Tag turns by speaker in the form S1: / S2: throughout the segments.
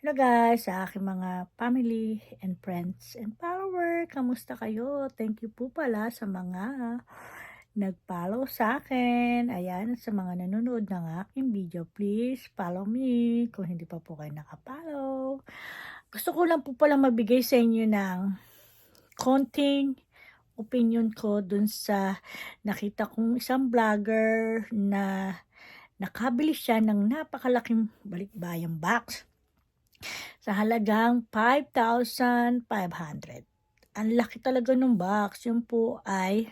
S1: Hello guys, sa aking mga family and friends and follower, kamusta kayo? Thank you po pala sa mga nag-follow sa akin. Ayan, sa mga nanonood ng aking video, please follow me kung hindi pa po kayo nakapollow. Gusto ko lang po pala mabigay sa inyo ng konting opinion ko dun sa nakita kong isang vlogger na nakabili siya ng napakalaking balikbayang box sa halagang 5,500. Ang laki talaga ng box. Yun po ay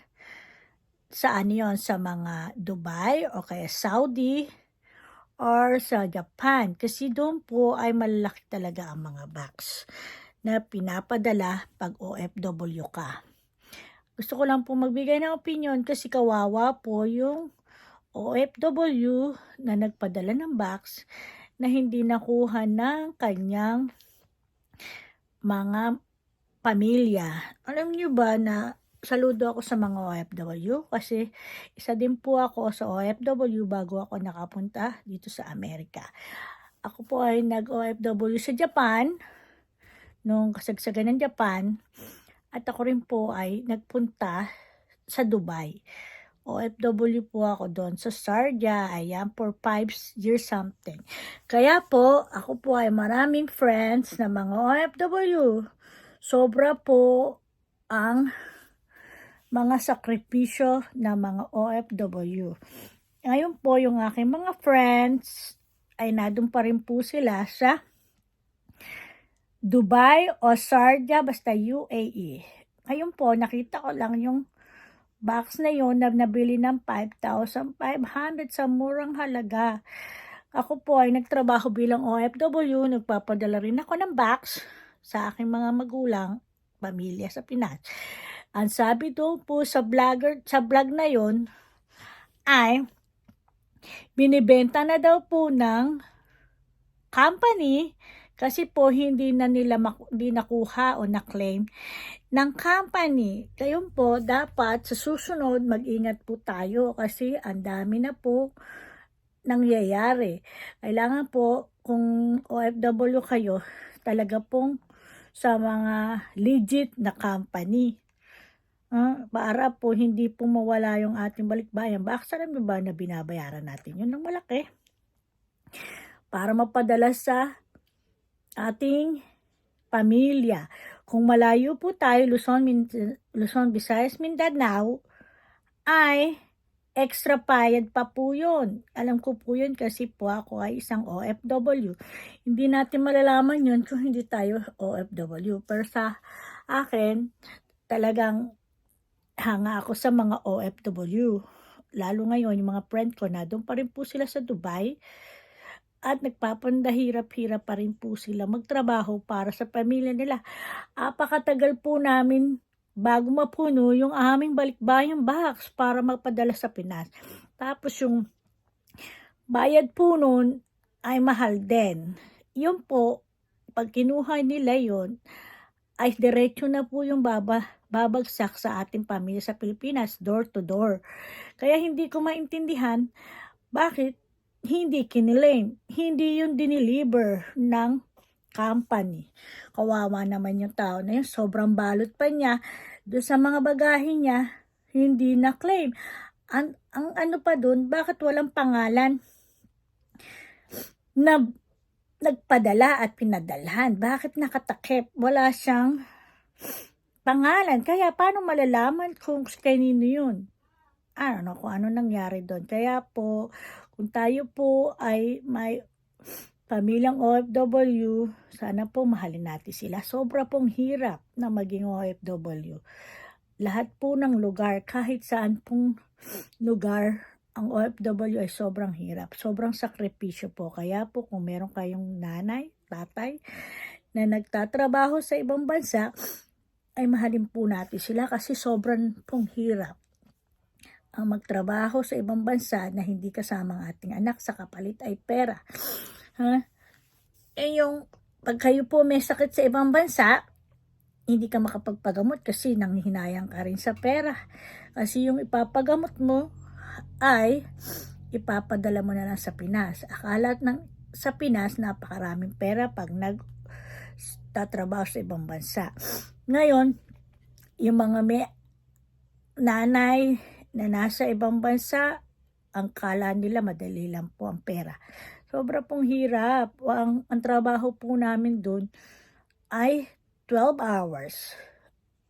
S1: saan yon Sa mga Dubai o kaya Saudi or sa Japan. Kasi doon po ay malaki talaga ang mga box na pinapadala pag OFW ka. Gusto ko lang po magbigay ng opinion kasi kawawa po yung OFW na nagpadala ng box na hindi nakuha ng kanyang mga pamilya. Alam niyo ba na saludo ako sa mga OFW kasi isa din po ako sa OFW bago ako nakapunta dito sa Amerika. Ako po ay nag-OFW sa Japan nung kasagsagan ng Japan at ako rin po ay nagpunta sa Dubai. OFW po ako doon sa Sardia. Ayan, for 5 years something. Kaya po, ako po ay maraming friends na mga OFW. Sobra po ang mga sakripisyo ng mga OFW. Ngayon po, yung aking mga friends ay nadun pa rin po sila sa Dubai o Sardia, basta UAE. Ngayon po, nakita ko lang yung box na yon na nabili ng 5,500 sa murang halaga. Ako po ay nagtrabaho bilang OFW, nagpapadala rin ako ng box sa aking mga magulang, pamilya sa Pinas. Ang sabi doon po sa vlogger, sa vlog na yon ay binibenta na daw po ng company kasi po hindi na nila hindi nakuha o na-claim ng company. Ngayon po, dapat sa susunod mag-ingat po tayo kasi ang dami na po nangyayari. Kailangan po kung OFW kayo, talaga pong sa mga legit na company. Ah, para po hindi po mawala yung ating balikbayan. Bakit alam ba na binabayaran natin yun ng malaki? Para mapadala sa ating pamilya. Kung malayo po tayo, Luzon, Min- Luzon Visayas, Mindanao, ay extra payad pa po yun. Alam ko po yun kasi po ako ay isang OFW. Hindi natin malalaman yun kung hindi tayo OFW. Pero sa akin, talagang hanga ako sa mga OFW. Lalo ngayon, yung mga friend ko na doon pa rin po sila sa Dubai at nagpapandahirap-hirap pa rin po sila magtrabaho para sa pamilya nila. Apakatagal po namin bago mapuno yung aming balikbayang box para magpadala sa Pinas. Tapos yung bayad po nun ay mahal din. Yun po, pag kinuha nila yon ay diretso na po yung baba, babagsak sa ating pamilya sa Pilipinas, door to door. Kaya hindi ko maintindihan bakit hindi kinilaim, hindi yun diniliver ng company. Kawawa naman yung tao na yun, sobrang balot pa niya, doon sa mga bagahe niya, hindi na claim. Ang, ang ano pa doon, bakit walang pangalan na nagpadala at pinadalhan? Bakit nakatakip? Wala siyang pangalan. Kaya paano malalaman kung kanino yun? I don't know kung ano nangyari doon. Kaya po, kung tayo po ay may pamilyang OFW, sana po mahalin natin sila. Sobra pong hirap na maging OFW. Lahat po ng lugar, kahit saan pong lugar, ang OFW ay sobrang hirap. Sobrang sakripisyo po. Kaya po kung meron kayong nanay, tatay, na nagtatrabaho sa ibang bansa, ay mahalin po natin sila kasi sobrang pong hirap ang magtrabaho sa ibang bansa na hindi kasama ang ating anak sa kapalit ay pera. Ha? Eh yung pag kayo po may sakit sa ibang bansa, hindi ka makapagpagamot kasi nanghihinayang ka rin sa pera. Kasi yung ipapagamot mo ay ipapadala mo na lang sa Pinas. Akala ng sa Pinas, napakaraming pera pag nag tatrabaho sa ibang bansa. Ngayon, yung mga may nanay na nasa ibang bansa, ang kala nila madali lang po ang pera. Sobra pong hirap. Ang, ang trabaho po namin doon ay 12 hours.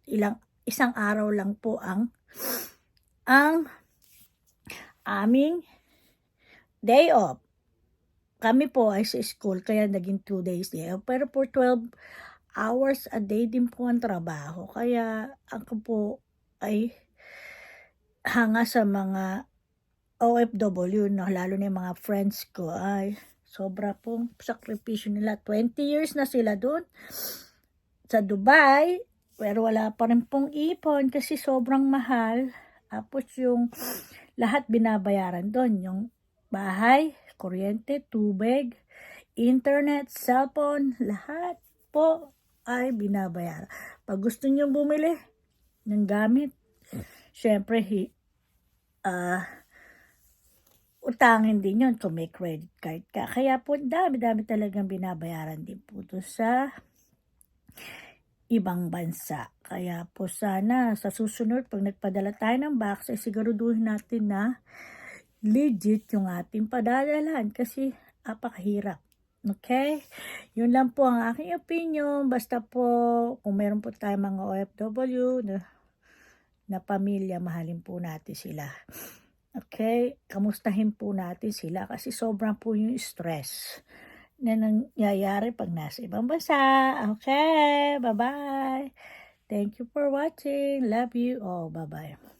S1: Ilang isang araw lang po ang ang aming day off. Kami po ay sa school kaya naging 2 days day off. Pero for 12 hours a day din po ang trabaho. Kaya ako po ay hanga sa mga OFW, no, lalo na yung mga friends ko, ay sobra pong sakripisyo nila. 20 years na sila doon sa Dubai, pero wala pa rin pong ipon kasi sobrang mahal. Tapos yung lahat binabayaran doon, yung bahay, kuryente, tubig, internet, cellphone, lahat po ay binabayaran. Pag gusto niyo bumili ng gamit, syempre, ah, utangin din yun kung may credit card ka. Kaya po, dami-dami talagang binabayaran din po to sa ibang bansa. Kaya po sana sa susunod, pag nagpadala tayo ng box, ay siguraduhin natin na legit yung ating padadalan kasi apakahirap. Okay? Yun lang po ang aking opinion. Basta po, kung meron po tayo mga OFW na pamilya, mahalin po natin sila. Okay? Kamustahin po natin sila kasi sobrang po yung stress na nangyayari pag nasa ibang bansa. Okay? Bye-bye. Thank you for watching. Love you all. Bye-bye.